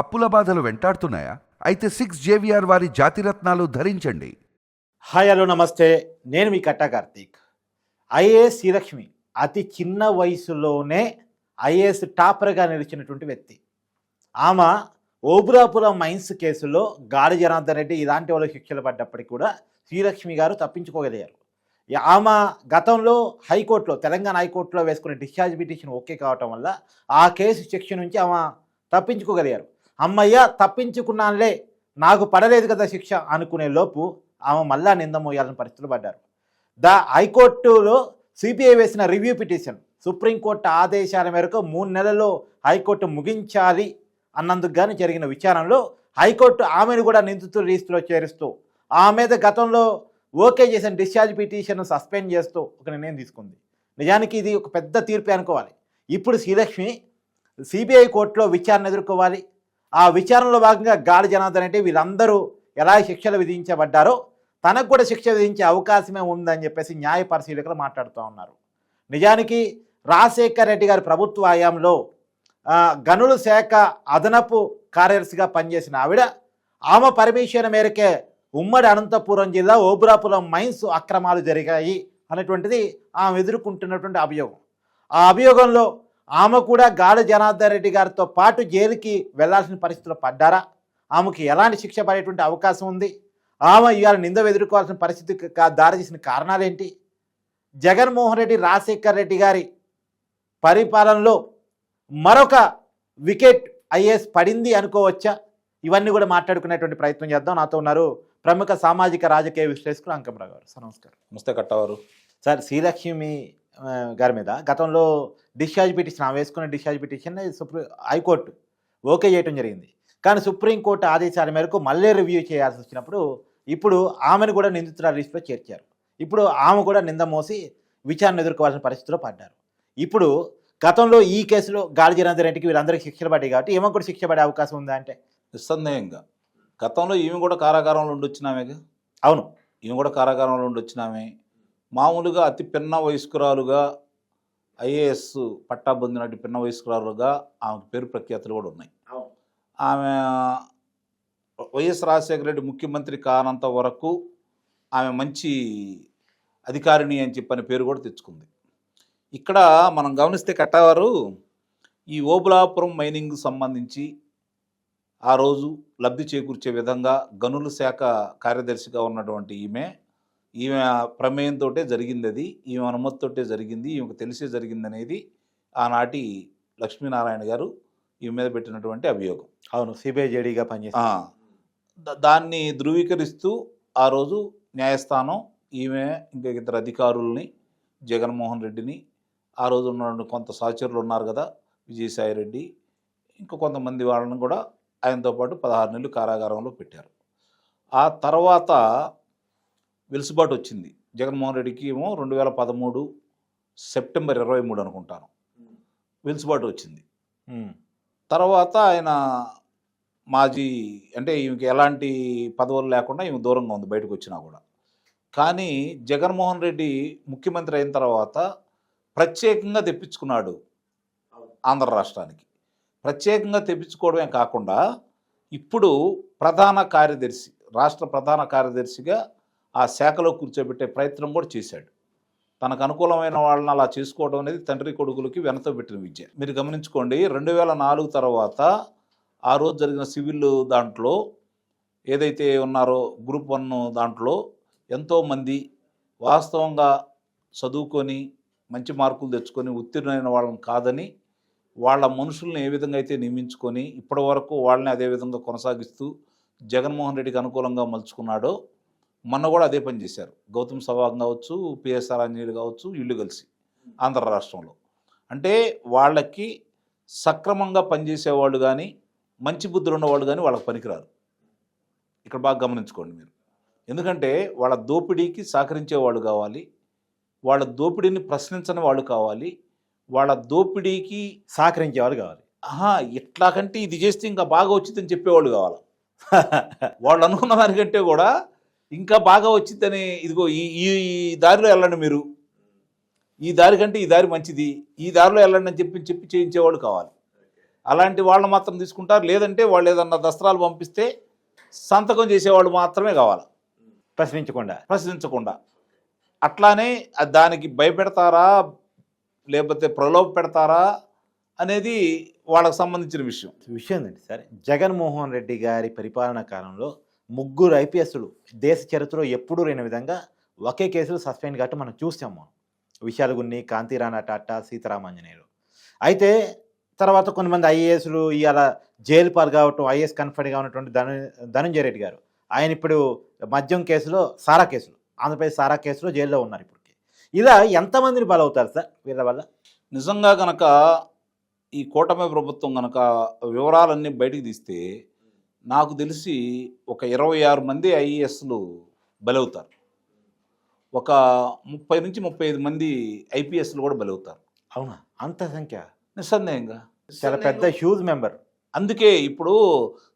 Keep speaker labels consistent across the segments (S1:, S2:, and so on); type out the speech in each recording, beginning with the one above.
S1: అప్పుల బాధలు వెంటాడుతున్నాయా? అయితే సిక్స్ జేవిఆర్ వారి జాతిరత్నాలు ధరించండి.
S2: హాయ్ హలో నమస్తే. నేను మీ కట్టా కార్తీక్. ఐఏఎస్ శ్రీలక్ష్మి అతి చిన్న వయసులోనే ఐఏఎస్ టాపర్గా నిలిచినటువంటి వ్యక్తి. ఆమె ఓబురాపురం మైన్స్ కేసులో గాడి జనార్దన్ రెడ్డి ఇలాంటి వాళ్ళు శిక్షలు పడ్డప్పటికీ కూడా శ్రీలక్ష్మి గారు తప్పించుకోగలిగారు. ఆమె గతంలో హైకోర్టులో తెలంగాణ హైకోర్టులో వేసుకునే డిశ్చార్జ్ పిటిషన్ ఓకే కావటం వల్ల ఆ కేసు శిక్ష నుంచి ఆమె తప్పించుకోగలిగారు. అమ్మయ్య తప్పించుకున్నానులే నాకు పడలేదు కదా శిక్ష అనుకునే లోపు ఆమె మళ్ళా నింద మోయాలని పరిస్థితులు పడ్డారు. ద హైకోర్టులో సిబిఐ వేసిన రివ్యూ పిటిషన్ సుప్రీంకోర్టు ఆదేశాల మేరకు మూడు నెలల్లో హైకోర్టు ముగించాలి అన్నందుకు గాను జరిగిన విచారణలో హైకోర్టు ఆమెను కూడా నిందితుల లిస్టులో చేరుస్తూ ఆమె మీద గతంలో ఓకే చేసిన డిశ్చార్జ్ పిటిషన్ సస్పెండ్ చేస్తూ ఒక నిర్ణయం తీసుకుంది. నిజానికి ఇది ఒక పెద్ద తీర్పు అనుకోవాలి. ఇప్పుడు శ్రీలక్ష్మి సిబిఐ కోర్టులో విచారణ ఎదుర్కోవాలి. ఆ విచారణలో భాగంగా గాలి జనార్దన్ అంటే వీళ్ళందరూ ఎలా శిక్షలు విధించబడ్డారో తనకు కూడా శిక్ష విధించే అవకాశమే ఉందని చెప్పేసి న్యాయ పరిశీలకులు మాట్లాడుతూ ఉన్నారు. నిజానికి రాజశేఖర్ రెడ్డి గారి ప్రభుత్వ హయాంలో గనుల శాఖ అదనపు కార్యదర్శిగా పనిచేసిన ఆవిడ ఆమె పర్మిషన్ మేరకే ఉమ్మడి అనంతపురం జిల్లా ఓబురాపురం మైన్స్ అక్రమాలు జరిగాయి అనేటువంటిది ఆమె ఎదుర్కొంటున్నటువంటి అభియోగం. ఆ అభియోగంలో ఆమె కూడా గాలి జనార్దన్ రెడ్డి గారితో పాటు జైలుకి వెళ్ళాల్సిన పరిస్థితులు పడ్డారా? ఆమెకి ఎలాంటి శిక్ష పడేటువంటి అవకాశం ఉంది? ఆమె ఇవాళ నింద ఎదుర్కోవాల్సిన పరిస్థితికి దారితీసిన కారణాలేంటి? జగన్మోహన్ రెడ్డి రాజశేఖర్ రెడ్డి గారి పరిపాలనలో మరొక వికెట్ ఐఏఎస్ పడింది అనుకోవచ్చా? ఇవన్నీ కూడా మాట్లాడుకునేటువంటి ప్రయత్నం చేద్దాం. నాతో ఉన్నారు ప్రముఖ సామాజిక రాజకీయ విశ్లేషకులు అంకమరావు గారు. సార్ నమస్కారం.
S3: నమస్తే కట్టవారు
S2: సార్ శ్రీలక్ష్మి గారి మీద. గతంలో డిశ్చార్జ్ పిటిషన్ ఆమె వేసుకున్న discharge petition supreme high court okay చేయడం జరిగింది. కానీ సుప్రీంకోర్టు ఆదేశాల మేరకు మళ్ళీ రివ్యూ చేయాల్సి వచ్చినప్పుడు ఇప్పుడు ఆమెను కూడా నిందితుల లిస్టులో చేర్చారు. ఇప్పుడు ఆమె కూడా నింద మోసి విచారణ ఎదుర్కోవాల్సిన పరిస్థితిలో పడ్డారు. ఇప్పుడు గతంలో ఈ కేసులో గాలి జనార్దన్ రెడ్డికి వీళ్ళందరికీ శిక్ష పడ్డాయి కాబట్టి ఏమో కూడా శిక్ష పడే అవకాశం ఉందా అంటే?
S3: నిస్సందేహంగా. గతంలో ఈమె కూడా కారాగారంలో ఉండి వచ్చినామేగా
S2: అవును.
S3: ఈమె కూడా కారాగారంలో ఉండి వచ్చినామే మామూలుగా అతి పిన్న వయస్కురాలుగా ఐఏఎస్ పట్టా పొందినట్టు పిన్న వయస్కురాలుగా ఆమెకు పేరు ప్రఖ్యాతులు కూడా ఉన్నాయి. ఆమె వైఎస్ రాజశేఖర రెడ్డి ముఖ్యమంత్రి కానంత వరకు ఆమె మంచి అధికారిణి అని చెప్పని పేరు కూడా తెచ్చుకుంది. ఇక్కడ మనం గమనిస్తే కట్టవారు ఈ ఓబులాపురం మైనింగ్ సంబంధించి ఆ రోజు లబ్ధి చేకూర్చే విధంగా గనుల శాఖ కార్యదర్శిగా ఉన్నటువంటి ఈమె ఈమె ప్రమేయంతో జరిగింది అది ఈమె అనుమతితోటే జరిగింది ఈమెకు తెలిసే జరిగింది అనేది ఆనాటి లక్ష్మీనారాయణ గారు ఈమె మీద పెట్టినటువంటి అభియోగం.
S2: అవును సిబిఐ జేడీగా
S3: ద- దాన్ని ధృవీకరిస్తూ ఆ రోజు న్యాయస్థానం ఈమె ఇంకా ఇద్దరు అధికారుల్ని జగన్మోహన్ రెడ్డిని ఆ రోజు ఉన్న కొంత సహచరులు ఉన్నారు కదా విజయసాయి రెడ్డి ఇంకా కొంతమంది వాళ్ళని కూడా ఆయనతో పాటు పదహారు నెలలు కారాగారంలో పెట్టారు. ఆ తర్వాత వెలుసుబాటు వచ్చింది. జగన్మోహన్ రెడ్డికి ఏమో రెండు వేల పదమూడు సెప్టెంబర్ ఇరవై మూడు అనుకుంటాను. వెలుసుబాటు వచ్చింది. తర్వాత ఆయన మాజీ అంటే ఈమెకి ఎలాంటి పదవులు లేకుండా ఈమె దూరంగా ఉంది బయటకు వచ్చినా కూడా. కానీ జగన్మోహన్ రెడ్డి ముఖ్యమంత్రి అయిన తర్వాత ప్రత్యేకంగా తెప్పించుకున్నాడు ఆంధ్ర రాష్ట్రానికి. ప్రత్యేకంగా తెప్పించుకోవడమే కాకుండా ఇప్పుడు ప్రధాన కార్యదర్శి రాష్ట్ర ప్రధాన కార్యదర్శిగా ఆ శాఖలో కూర్చోబెట్టే ప్రయత్నం కూడా చేశాడు. తనకు అనుకూలమైన వాళ్ళని అలా చేసుకోవడం అనేది తండ్రి కొడుకులకి వెనతో పెట్టిన విద్య. మీరు గమనించుకోండి రెండు వేల నాలుగు తర్వాత ఆ రోజు జరిగిన సివిల్ దాంట్లో ఏదైతే ఉన్నారో గ్రూప్ వన్ దాంట్లో ఎంతోమంది వాస్తవంగా చదువుకొని మంచి మార్కులు తెచ్చుకొని ఉత్తీర్ణమైన వాళ్ళని కాదని వాళ్ళ మనుషుల్ని ఏ విధంగా అయితే నియమించుకొని ఇప్పటి వరకు వాళ్ళని అదే విధంగా కొనసాగిస్తూ జగన్మోహన్ రెడ్డికి అనుకూలంగా మలుచుకున్నాడో మొన్న కూడా అదే పని చేశారు. గౌతమ్ సవాంగ్ కావచ్చు పిఎస్ఆర్ ఆంజనేయులు కావచ్చు వీళ్ళు కలిసి ఆంధ్ర రాష్ట్రంలో. అంటే వాళ్ళకి సక్రమంగా పనిచేసేవాళ్ళు కానీ మంచి బుద్ధులు ఉన్నవాళ్ళు కానీ వాళ్ళకి పనికిరారు. ఇక్కడ బాగా గమనించుకోండి మీరు. ఎందుకంటే వాళ్ళ దోపిడీకి సహకరించే వాళ్ళు కావాలి వాళ్ళ దోపిడీని ప్రశ్నించని వాళ్ళు కావాలి వాళ్ళ దోపిడీకి
S2: సహకరించేవారు కావాలి.
S3: ఆహా ఇట్లాకంటే ఇది చేస్తే ఇంకా బాగా వచ్చిందని చెప్పేవాళ్ళు కావాలి? వాళ్ళు అనుకున్న దానికంటే కూడా ఇంకా బాగా వచ్చిందని ఇదిగో ఈ ఈ దారిలో వెళ్ళండి మీరు. ఈ దారి కంటే ఈ దారి మంచిది. ఈ దారిలో వెళ్ళండి అని చెప్పి చెప్పి చేయించేవాళ్ళు కావాలి. అలాంటి వాళ్ళని మాత్రం తీసుకుంటారు. లేదంటే వాళ్ళు ఏదన్నా దస్త్రాలు పంపిస్తే సంతకం చేసేవాళ్ళు మాత్రమే కావాలి.
S2: ప్రశ్నించకుండా.
S3: ప్రశ్నించకుండా. అట్లానే దానికి భయపెడతారా? లేకపోతే ప్రలోభ పెడతారా? అనేది వాళ్ళకి సంబంధించిన విషయం.
S2: విషయం ఏంటంటే సరే జగన్మోహన్ రెడ్డి గారి పరిపాలన కాలంలో ముగ్గురు ఐపీఎస్లు దేశ చరిత్రలో ఎప్పుడూ లేని విధంగా ఒకే కేసులో సస్పెండ్ కాబట్టి మనం చూసాం మనం విశాలగున్ని కాంతిరాణా టాటా సీతారామాంజనేయులు. అయితే తర్వాత కొంతమంది ఐఏఎస్లు ఇవాళ జైలు పాలు కావటం ఐఏఎస్ కన్ఫర్డ్గా ఉన్నటువంటి ధను ధనంజయ రెడ్డి గారు. ఆయన ఇప్పుడు మద్యం కేసులో సారా కేసులో ఆంధ్రప్రదేశ్ సారా కేసులో జైల్లో ఉన్నారు ఇప్పటికి. ఇలా ఎంతమందిని బలవుతారు సార్ వీళ్ళ వల్ల?
S3: నిజంగా కనుక ఈ కూటమి ప్రభుత్వం కనుక వివరాలన్నీ బయటికి తీస్తే నాకు తెలిసి ఒక ఇరవై ఆరు మంది ఐఏఎస్లు బలవుతారు. ఒక ముప్పై నుంచి ముప్పై ఐదు మంది ఐపీఎస్లు కూడా బలవుతారు.
S2: అవునా? అంత సంఖ్య?
S3: నిస్సందేహంగా.
S2: చాలా పెద్ద హ్యూజ్ మెంబర్
S3: అందుకే ఇప్పుడు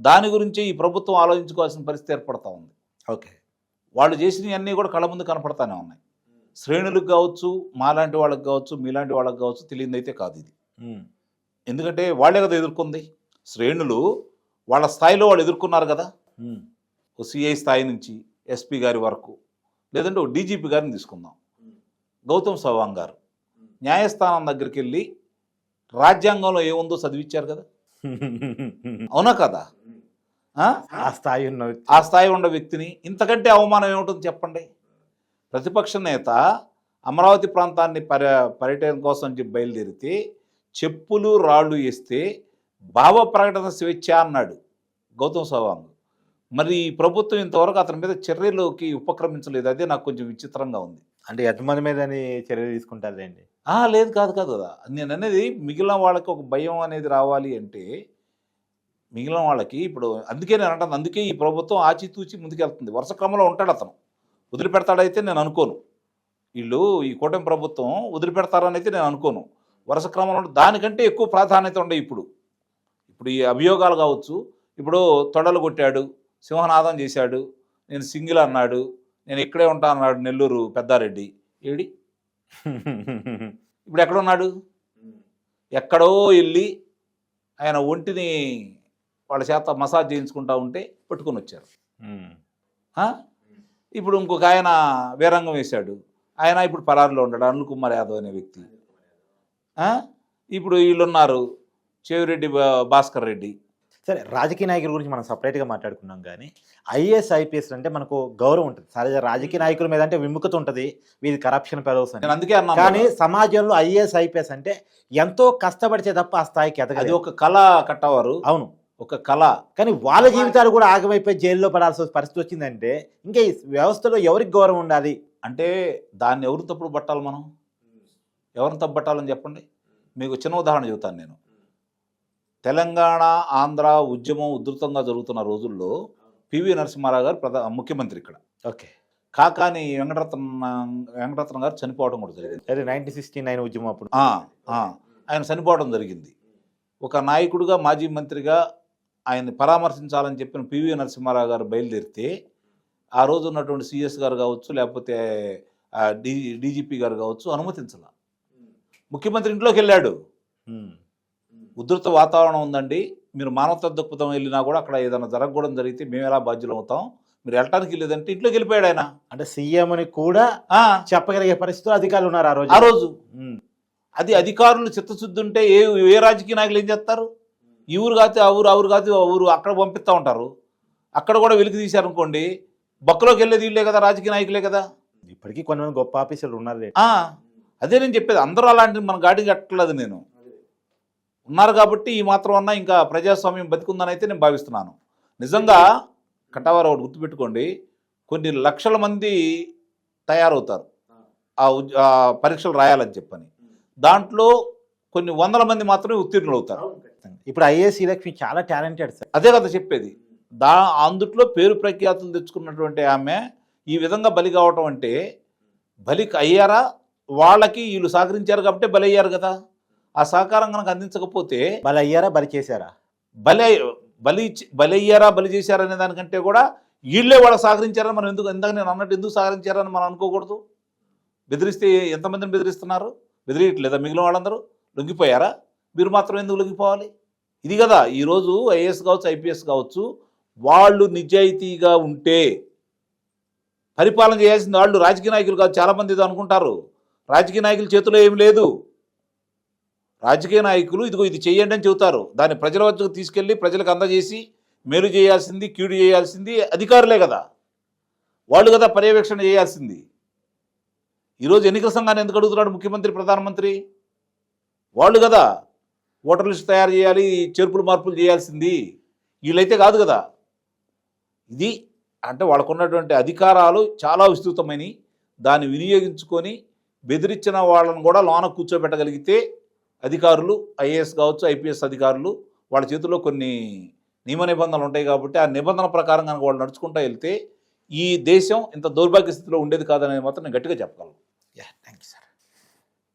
S3: దాని గురించి ఈ ప్రభుత్వం ఆలోచించుకోవాల్సిన పరిస్థితి ఏర్పడతా ఉంది.
S2: ఓకే.
S3: వాళ్ళు చేసినవన్నీ కూడా కళ్ళ ముందు కనపడతానే ఉన్నాయి. శ్రేణులకు కావచ్చు మాలాంటి వాళ్ళకి కావచ్చు మీలాంటి వాళ్ళకి కావచ్చు తెలియదైతే కాదు ఇది. ఎందుకంటే వాళ్ళే కదా ఎదుర్కొంది. శ్రేణులు వాళ్ళ స్థాయిలో వాళ్ళు ఎదుర్కొన్నారు కదా? ఓ సిఐ స్థాయి నుంచి ఎస్పీ గారి వరకు లేదంటే ఓ డీజీపీ గారిని తీసుకుందాం. గౌతమ్ సవాంగ్ గారు న్యాయస్థానం దగ్గరికి వెళ్ళి రాజ్యాంగంలో ఏముందో చదివించారు కదా? అవునా కదా? ఆ?
S2: స్థాయి ఉన్న.
S3: ఆ స్థాయి ఉన్న వ్యక్తిని ఇంతకంటే అవమానం ఏముంటుంది చెప్పండి? ప్రతిపక్ష నేత అమరావతి ప్రాంతాన్ని పర్య పర్యటన కోసం బయలుదేరితే చెప్పులు రాళ్ళు వేస్తే భావ ప్రకటన స్వేచ్ఛ అన్నాడు గౌతమ్ సవాంగ్ మరి ఈ ప్రభుత్వం ఇంతవరకు అతని మీద చర్యలోకి ఉపక్రమించలేదు. అదే నాకు కొంచెం విచిత్రంగా ఉంది.
S2: అంటే ఎంతమంది మీద చర్యలు తీసుకుంటారులేండి?
S3: ఆ, లేదు కాదు కాదు. కదా నేను అనేది మిగిలిన వాళ్ళకి ఒక భయం అనేది రావాలి అంటే మిగిలిన వాళ్ళకి ఇప్పుడు అందుకే నేను అంటాను. అందుకే ఈ ప్రభుత్వం ఆచితూచి ముందుకెళ్తుంది. వరుస క్రమంలో ఉంటాడు అతను. వదిలిపెడతాడైతే నేను అనుకోను. వీళ్ళు ఈ కూటమి ప్రభుత్వం వదిలిపెడతారని అయితే నేను అనుకోను. వరుస క్రమంలో దానికంటే ఎక్కువ ప్రాధాన్యత ఉండే ఇప్పుడు. ఇప్పుడు ఈ అభియోగాలు కావచ్చు. ఇప్పుడు తొడలు కొట్టాడు సింహనాదం చేశాడు నేను సింగిల్ అన్నాడు నేను ఇక్కడే ఉంటా అన్నాడు నెల్లూరు పెద్దారెడ్డి. ఏడి? ఇప్పుడు ఎక్కడ ఉన్నాడు? ఎక్కడో వెళ్ళి ఆయన ఒంటిని వాళ్ళ చేత మసాజ్ చేయించుకుంటా ఉంటే పట్టుకొని వచ్చారు? ఇప్పుడు ఇంకొక ఆయన వీరంగం వేశాడు. ఆయన ఇప్పుడు పరారులో ఉన్నాడు అనిల్ కుమార్ యాదవ్ అనే వ్యక్తి? ఇప్పుడు వీళ్ళు ఉన్నారు చెవిరెడ్డి భాస్కర్ రెడ్డి.
S2: సరే రాజకీయ నాయకుల గురించి మనం సపరేట్గా మాట్లాడుకున్నాం కానీ ఐఏఎస్ ఐపీఎస్ అంటే మనకు గౌరవం ఉంటుంది. సరే రాజకీయ నాయకుల మీద అంటే విముఖత ఉంటుంది. వీది కరప్షన్ పెరగవచ్చు
S3: నేను అందుకే అన్నాను.
S2: కానీ సమాజంలో ఐఏఎస్ ఐపీఎస్ అంటే ఎంతో కష్టపడితే తప్ప ఆ స్థాయికి
S3: అది
S2: ఎదగదు
S3: ఒక కళ కట్టవారు.
S2: అవును.
S3: ఒక కళ.
S2: కానీ వాళ్ళ జీవితాలు కూడా ఆగమైపోయి జైల్లో పడాల్సిన పరిస్థితి వచ్చిందంటే ఇంకా ఈ వ్యవస్థలో ఎవరికి గౌరవం ఉండాలి?
S3: అంటే దాన్ని ఎవరు తప్పుడు పట్టాలి మనం? ఎవరిని తప్పు పట్టాలని చెప్పండి? మీకు చిన్న ఉదాహరణ చెబుతాను నేను. తెలంగాణ ఆంధ్ర ఉద్యమం ఉధృతంగా జరుగుతున్న రోజుల్లో పివి నరసింహారావు గారు ప్రధా ముఖ్యమంత్రి ఇక్కడ.
S2: ఓకే.
S3: కాకాని వెంకటరత్న వెంకటరత్న గారు చనిపోవడం కూడా జరిగింది.
S2: అదే నైన్టీన్ సిక్స్టీ నైన్ ఉద్యమం అప్పుడు.
S3: ఆయన చనిపోవడం జరిగింది. ఒక నాయకుడిగా మాజీ మంత్రిగా ఆయన్ని పరామర్శించాలని చెప్పిన పివి నరసింహారావు గారు బయలుదేరితే ఆ రోజు ఉన్నటువంటి సిఎస్ గారు కావచ్చు లేకపోతే డి డీజీపీ గారు కావచ్చు అనుమతించాల. ముఖ్యమంత్రి ఇంట్లోకి వెళ్ళాడు. ఉధృత వాతావరణం ఉందండి. మీరు మానవతా దృక్పథం వెళ్ళినా కూడా అక్కడ ఏదైనా జరగకూడదు జరిగితే మేము ఎలా బాధ్యులు అవుతాం? మీరు వెళ్ళటానికి లేదంటే ఇంట్లోకి వెళ్ళిపోయాడు ఆయన.
S2: అంటే సీఎం అని కూడా చెప్పగలిగే పరిస్థితులు అధికారులు ఉన్నారు ఆ రోజు.
S3: ఆ రోజు. అది అధికారులు చిత్తశుద్ధి ఉంటే ఏ ఏ రాజకీయ నాయకులు ఏం చేస్తారు? ఈ ఊరు కాతే ఆ ఊరు ఆ ఊరు కాతే ఆ ఊరు అక్కడ పంపిస్తూ ఉంటారు. అక్కడ కూడా వెలికి తీశారనుకోండి బొక్కలోకి వెళ్ళేది వీళ్ళే కదా రాజకీయ నాయకులే కదా.
S2: ఇప్పటికీ కొంతమంది గొప్ప ఆఫీసర్లు ఉన్నారు.
S3: అదే నేను చెప్పేది అందరూ అలాంటి మన గాడి కట్టలేదు నేను. ఉన్నారు కాబట్టి ఈ మాత్రం అన్నా ఇంకా ప్రజాస్వామ్యం బతికుందని అయితే నేను భావిస్తున్నాను. నిజంగా కటావారు ఒకటి గుర్తుపెట్టుకోండి కొన్ని లక్షల మంది తయారవుతారు. ఆ పరీక్షలు రాయాలని చెప్పని. దాంట్లో కొన్ని వందల మంది మాత్రమే ఉత్తీర్ణులు అవుతారు
S2: ఇప్పుడు ఐఏఎస్ లక్ష్మి చాలా టాలెంటెడ్ సార్.
S3: అదే కదా చెప్పేది. దా అందుట్లో పేరు ప్రఖ్యాతులు తెచ్చుకున్నటువంటి ఆమె ఈ విధంగా బలి కావటం అంటే బలి అయ్యారా? వాళ్ళకి వీళ్ళు సహకరించారు కాబట్టి బలి అయ్యారు కదా. ఆ సహకారం కనుక అందించకపోతే
S2: బలి అయ్యారా? బలి చేశారా?
S3: బలి బలి ఇచ్చి- బలి అయ్యారా? బలి చేశారా అనే దానికంటే కూడా వీళ్ళే వాళ్ళు సహకరించారని మనం ఎందుకు ఇందాక నేను అన్నట్టు ఎందుకు సహకరించారని మనం అనుకోకూడదు? బెదిరిస్తే ఎంతమందిని బెదిరిస్తున్నారు? బెదిరియట్లేదా మిగిలిన వాళ్ళందరూ? లొంగిపోయారా? మీరు మాత్రం ఎందుకు లొంగిపోవాలి? ఇది కదా ఈరోజు ఐఏఎస్ కావచ్చు ఐపీఎస్ కావచ్చు వాళ్ళు నిజాయితీగా ఉంటే పరిపాలన చేయాల్సింది వాళ్ళు. రాజకీయ నాయకులు కాదు చాలామంది ఇది అనుకుంటారు. రాజకీయ నాయకుల చేతిలో ఏం లేదు. రాజకీయ నాయకులు ఇదిగో ఇది చేయండి అని చెబుతారు. దాన్ని ప్రజల వద్దకు తీసుకెళ్ళి ప్రజలకు అందజేసి మేలు చేయాల్సింది కీడు చేయాల్సింది అధికారులే కదా. వాళ్ళు కదా పర్యవేక్షణ చేయాల్సింది. ఈరోజు ఎన్నికల సంఘాన్ని ఎందుకు అడుగుతున్నాడు ముఖ్యమంత్రి ప్రధానమంత్రి? వాళ్ళు కదా ఓటర్ లిస్ట్ తయారు చేయాలి చేర్పులు మార్పులు చేయాల్సింది. వీళ్ళైతే కాదు కదా. ఇది అంటే వాళ్ళకున్నటువంటి అధికారాలు చాలా విస్తృతమైనవి. దాన్ని వినియోగించుకొని బెదిరించిన వాళ్ళను కూడా లోన కూర్చోబెట్టగలిగితే అధికారులు ఐఏఎస్ కావచ్చు ఐపీఎస్ అధికారులు వాళ్ళ చేతిలో కొన్ని నియమ నిబంధనలు ఉంటాయి కాబట్టి ఆ నిబంధన ప్రకారం కనుక వాళ్ళు నడుచుకుంటూ వెళ్తే ఈ దేశం ఇంత దౌర్భాగ్య స్థితిలో ఉండేది కాదనేది మాత్రం నేను గట్టిగా చెప్పగలను.
S2: Yeah thank you sir.